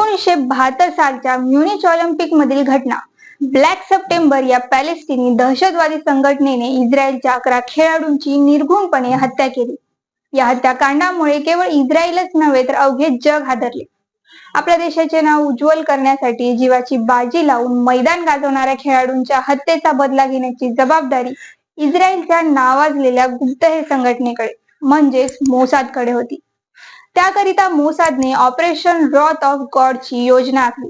एकोणीसशे बहात्तर सालच्या म्युनिच ऑलिम्पिक मधील घटना. ब्लॅक सप्टेंबर या पॅलेस्टिनी दहशतवादी संघटनेने इस्रायलच्या अकरा खेळाडूंची निर्घुणपणे हत्या केली. या हत्याकांडामुळे केवळ इस्रायलच नव्हे तर अवघे जग हादरले. आपल्या देशाचे नाव उज्ज्वल करण्यासाठी जीवाची बाजी लावून मैदान गाजवणाऱ्या खेळाडूंच्या हत्येचा बदला घेण्याची जबाबदारी इस्रायलच्या नावाजलेल्या गुप्तहेर संघटनेकडे म्हणजेच मोसादकडे होती. त्याकरिता मोसादने ऑपरेशन रॉथ ऑफ गॉडची योजना आखली.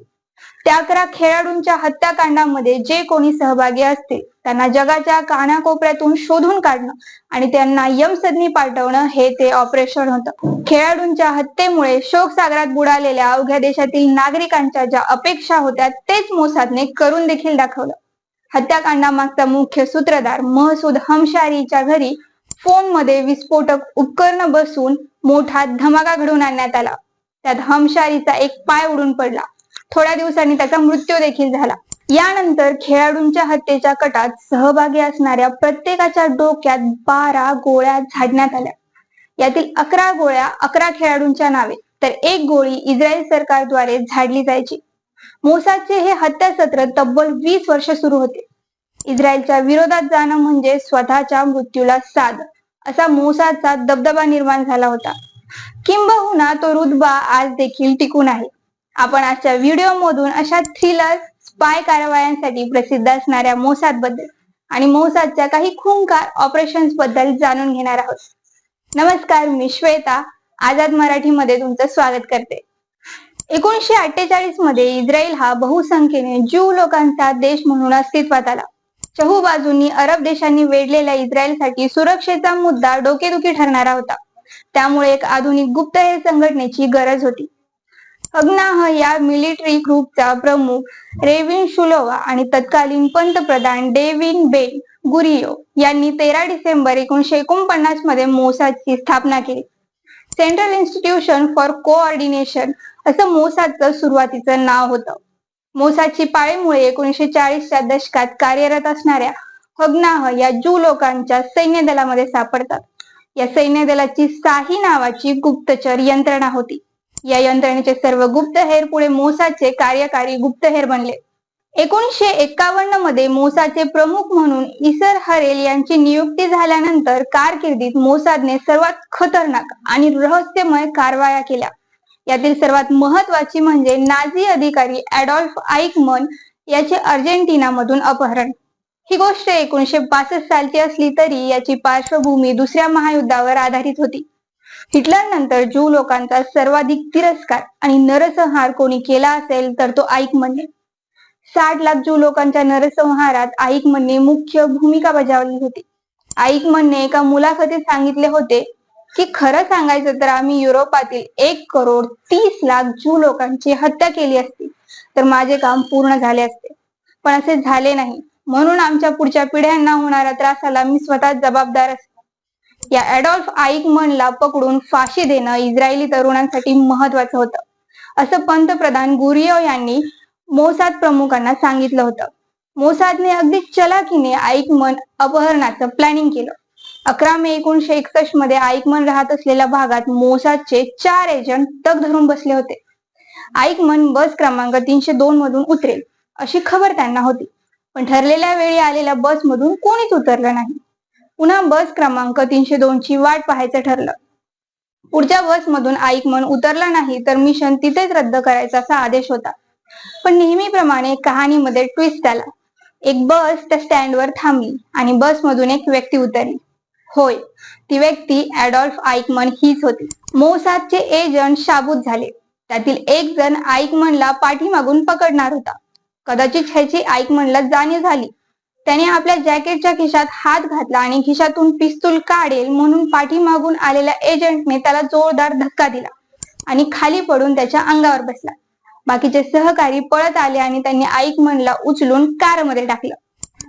त्या अकरा खेळाडूंच्या हत्याकांडामध्ये जे कोणी सहभागी असतील त्यांना जगाच्या कानाकोपऱ्यातून शोधून काढणं आणि त्यांना यमसदनी पाठवणं हे ते ऑपरेशन होतं. खेळाडूंच्या हत्येमुळे शोकसागरात बुडालेल्या अवघ्या देशातील नागरिकांच्या ज्या अपेक्षा होत्या तेच मोसादने करून देखील दाखवलं. हत्याकांडामागचा मुख्य सूत्रधार महसूद हमशारीच्या घरी फोनमध्ये विस्फोटक उपकरण बसून मोठा धमाका घडवून आणण्यात आला. त्यात हमशारीचा एक पाय उडून पडला. थोड्या दिवसांनी त्याचा मृत्यू देखील झाला. यानंतर खेळाडूंच्या हत्येच्या कटात सहभागी असणाऱ्या प्रत्येकाच्या डोक्यात बारा गोळ्या झाडण्यात आल्या. यातील अकरा गोळ्या अकरा खेळाडूंच्या नावे तर एक गोळी इस्रायल सरकारद्वारे झाडली जायची. मोसादचे हे हत्या सत्र तब्बल वीस वर्ष सुरू होते. इस्रायलच्या विरोधात जाणं म्हणजे स्वतःच्या मृत्यूला साध. असा मोसाचा दबदबा निर्माण झाला होता. किंबहुना तो रुतबा आज देखील टिकून आहे. आपण आजच्या व्हिडिओ मधून अशा थ्रिलर स्पाय कारवायांसाठी प्रसिद्ध असणाऱ्या मोसादबद्दल आणि मोसादच्या काही खूंकार ऑपरेशन्सबद्दल जाणून घेणार आहोत. नमस्कार मी श्वेता. आझाद मराठीमध्ये तुमचं स्वागत करते. एकोणीशे अठ्ठेचाळीसमध्ये इस्रायल हा बहुसंख्येने ज्यू लोकांचा देश म्हणून अस्तित्वात आला. बाजूंनी अरब देशांनी वेढलेल्या इस्रायलसाठी सुरक्षेचा मुद्दा डोकेदुखी ठरणारा होता. त्यामुळे एक आधुनिक गुप्तहेर संघटनेची गरज होती. अग्नाह या मिलिटरी ग्रुपचा प्रमुख रेविन शुलोवा आणि तत्कालीन पंतप्रधान डेव्हिन बेन गुरियो यांनी तेरा डिसेंबर एकोणीशे एकोणपन्नासमध्ये मोसादची स्थापना केली. सेंट्रल इन्स्टिट्यूशन फॉर कोऑर्डिनेशन असं मोसादचं सुरुवातीचं नाव होतं. मोसाची पाळीमुळे एकोणीशे चाळीसच्या दशकात कार्यरत असणाऱ्या हग्नाह या जू लोकांच्या सैन्य दलामध्ये सापडतात. या सैन्य दलाची साही नावाची गुप्तचर यंत्रणा होती. या यंत्रणेचे सर्व गुप्तहेर पुढे मोसाचे कार्यकारी गुप्तहेर बनले. एकोणीसशे एकावन्नमध्ये मोसाचे प्रमुख म्हणून इसर हरेल यांची नियुक्ती झाल्यानंतर कारकिर्दीत मोसादने सर्वात खतरनाक आणि रहस्यमय कारवाया केल्या. यातील सर्वात महत्वाची म्हणजे नाझी अधिकारी ऍडॉल्फ आईकमन याचे अर्जेंटिनामधून अपहरण. ही गोष्ट एकोणीशे बासष्ट सालची असली तरी याची पार्श्वभूमी दुसऱ्या महायुद्धावर आधारित होती. हिटलर नंतर ज्यू लोकांचा सर्वाधिक तिरस्कार आणि नरसंहार कोणी केला असेल तर तो आईकमनने साठ लाख ज्यू लोकांच्या नरसंहारात आईकमनने मुख्य भूमिका बजावली होती. आईकमनने एका मुलाखतीत सांगितले होते की खरं सांगायचं तर आम्ही युरोपातील एक करोड तीस लाख ज्यू लोकांची हत्या केली असती. तर माझे काम पूर्ण झाले असते. पण असे झाले नाही. म्हणून आमच्या पुढच्या पिढ्यांना होणाऱ्या त्रासाला मी स्वतः जबाबदार असते. या ऍडॉल्फ आईकमनला पकडून फाशी देणं इस्रायली तरुणांसाठी महत्वाचं होतं. असं पंतप्रधान गुरियो यांनी मोसाद प्रमुखांना सांगितलं होतं. मोसादने अगदी चलाकीने आईकमन अपहरणाचं प्लॅनिंग केलं. अकरा मे एकोणीशे एकसष्टमध्ये आईकमन राहत असलेल्या भागात मोसादचे चार एजंट तग धरून बसले होते. आईकमन बस क्रमांक तीनशे दोन मधून उतरेल अशी खबर त्यांना होती. पण ठरलेल्या वेळी आलेल्या बस मधून कोणीच उतरलं नाही. पुन्हा बस क्रमांक तीनशे दोन ची वाट पाहायचं ठरलं. पुढच्या बस मधून आईकमन उतरला नाही तर मिशन तिथेच रद्द करायचा असा आदेश होता. पण नेहमीप्रमाणे कहाणीमध्ये ट्विस्ट आला. एक बस त्या स्टँडवर थांबली आणि बस मधून एक व्यक्ती उतरली. होय. ती व्यक्ती ऍडॉल्फ आईकमन हीच होती. मोसादचे एजंट शाबूत झाले. त्यातील एक जण आईकमनला पाठीमागून पकडणार होता. कदाचित ह्याची आईकमनला जाणीव झाली. त्याने आपल्या जॅकेटच्या खिशात हात घातला आणि खिशातून पिस्तूल काढेल म्हणून पाठीमागून आलेल्या एजंटने त्याला जोरदार धक्का दिला आणि खाली पडून त्याच्या अंगावर बसला. बाकीचे सहकारी पळत आले आणि त्यांनी आईकमनला उचलून कारमध्ये टाकलं.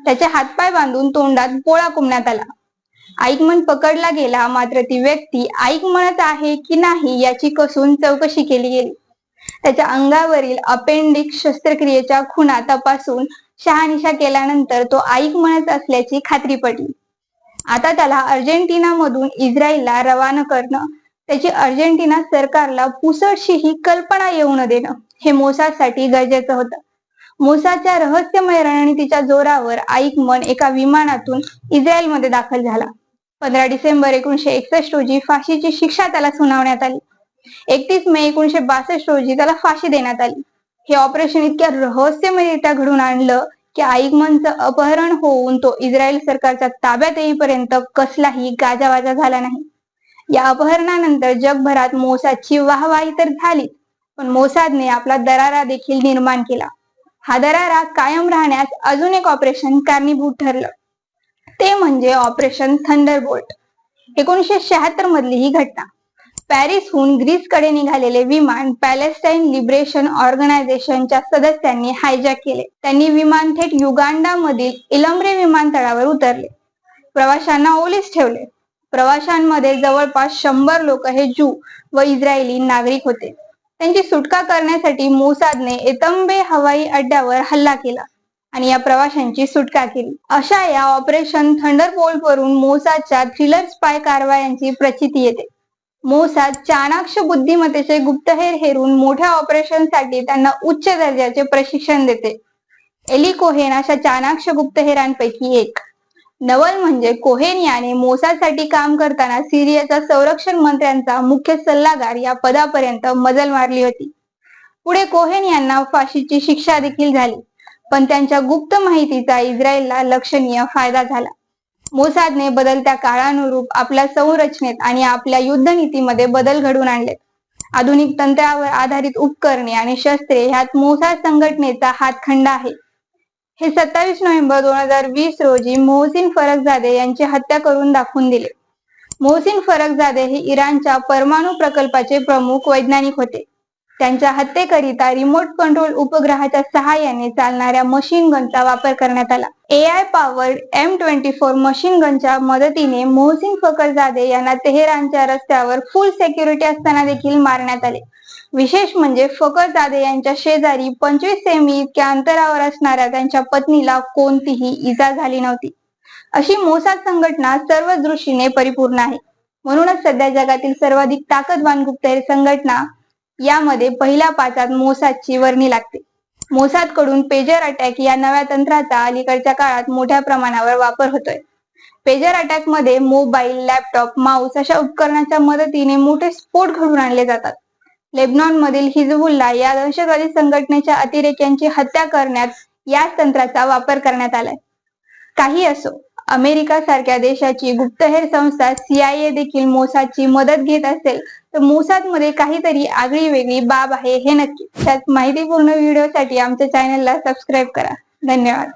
त्याचे हातपाय बांधून तोंडात पोळा कुंबण्यात आला. आईकमन पकडला गेला मात्र ती व्यक्ती आईकमनच आहे की नाही याची कसून चौकशी केली गेली. त्याच्या अंगावरील अपेंडिक्स शस्त्रक्रियेच्या खुणा तपासून शहानिशा केल्यानंतर तो आईकमनच असल्याची खात्री पडली. आता त्याला अर्जेंटिना मधून इस्रायलला रवाना करणं त्याची अर्जेंटिना सरकारला पुसटशी ही कल्पना येऊ न देणं हे मोसासाठी गरजेचं होतं. मोसाच्या रहस्यमय रणनीतीच्या जोरावर आईक मन एका विमानातून इस्रायलमध्ये दाखल झाला. पंधरा डिसेंबर एकोणीशे एकसष्ट रोजी फाशीची शिक्षा त्याला सुनावण्यात आली. एकतीस मे एकोणीशे बासष्ट रोजी त्याला फाशी देण्यात आली. हे ऑपरेशन इतक्या रहस्यमयरित्या घडून आणलं की आईकमनचं अपहरण होऊन तो इस्रायल सरकारच्या ताब्यात येईपर्यंत कसलाही गाजावाजा झाला नाही. या अपहरणानंतर जगभरात मोसादची वाहवाही तर झाली पण मोसादने आपला दरारा देखील निर्माण केला. हा दरारा कायम राहण्यास अजून एक ऑपरेशन कारणीभूत ठरलं. ते म्हणजे ऑपरेशन थंडरबोल्ट. एकोणीशे शहात्तर मधली ही घटना. पॅरिसहून ग्रीसकडे निघालेले विमान पॅलेस्टाईन लिबरेशन ऑर्गनायझेशनच्या सदस्यांनी हायजॅक केले. त्यांनी विमान थेट युगांडा मधील इलंब्रे विमानतळावर उतरले. प्रवाशांना ओलीस ठेवले. प्रवाशांमध्ये जवळपास शंभर लोक हे जू व इस्रायली नागरिक होते. त्यांची सुटका करण्यासाठी मोसादने एतंबे हवाई अड्ड्यावर हल्ला केला. आणि या प्रवाशांची सुटका केली. अशा या ऑपरेशन थंडरबोल्ट वरून मोसाच्या थ्रिलर स्पाय कारवायांची प्रचिती येते. मोसाद चाणाक्ष बुद्धिमत्तेचे गुप्तहेर हेरून मोठ्या ऑपरेशनसाठी त्यांना उच्च दर्जाचे प्रशिक्षण देते. एली कोहेन अशा चाणाक्ष गुप्तहेरांपैकी एक. नवल म्हणजे कोहेन याने मोसादसाठी काम करताना सिरियाचा संरक्षण मंत्र्यांचा मुख्य सल्लागार या पदापर्यंत मजल मारली होती. पुढे कोहेन यांना फाशीची शिक्षा देखील झाली. पण त्यांच्या गुप्त माहितीचा इस्रायलला लक्षणीय फायदा झाला. मोसादने बदलत्या काळानुरूप आपल्या संरचनेत आणि आपल्या युद्धनीतीमध्ये बदल घडवून आणले. आधुनिक तंत्रावर आधारित उपकरणे आणि शस्त्रे ह्यात मोसाद संघटनेचा हातखंड आहे. हे सत्तावीस नोव्हेंबर दोन हजार वीस रोजी मोहसिन फरकजादे यांची हत्या करून दाखवून दिले. मोहसिन फरकजादे हे इराणच्या परमाणु प्रकल्पाचे प्रमुख वैज्ञानिक होते. त्यांच्या हत्येकरिता रिमोट कंट्रोल उपग्रहाच्या सहाय्याने चालणाऱ्या मशीन गनचा वापर करण्यात आला. A I powered M twenty four machine गनच्या मदतीने मोहसिन फकरजादे यांना तेहरानच्या रस्त्यावर फुल सेक्युरिटी असताना देखील मारण्यात आले. विशेष म्हणजे फकरजादे यांच्या शेजारी पंचवीस सेमी इतक्या अंतरावर असणाऱ्या त्यांच्या पत्नीला कोणतीही इजा झाली नव्हती. अशी मोसाद संघटना सर्व दृष्टीने परिपूर्ण आहे. म्हणूनच सध्या जगातील सर्वाधिक ताकदवान गुप्तहेर संघटना यामध्ये पहिल्या पाचात मोसादची वर्णी लागते. मोसादकडून पेजर अटॅक या नव्या तंत्राचा अलीकडच्या काळात मोठ्या प्रमाणावर वापर होतोय. पेजर अटॅकमध्ये मोबाईल लॅपटॉप माऊस अशा उपकरणाच्या मदतीने मोठे स्फोट घडून आणले जातात. लेबनॉन मधील हिजबुल्ला या दहशतवादी संघटनेच्या अतिरेक्यांची हत्या करण्यात याच तंत्राचा वापर करण्यात आलाय. काही असो अमेरिका सारख्या देशाची गुप्तहेर संस्था सीआयए देखील मोसाची मदत घेत असेल तर मोसादमध्ये काहीतरी आगळी वेगळी बाब आहे हे नक्की. त्यात माहितीपूर्ण व्हिडिओसाठी आमच्या चॅनलला सबस्क्राईब करा. धन्यवाद.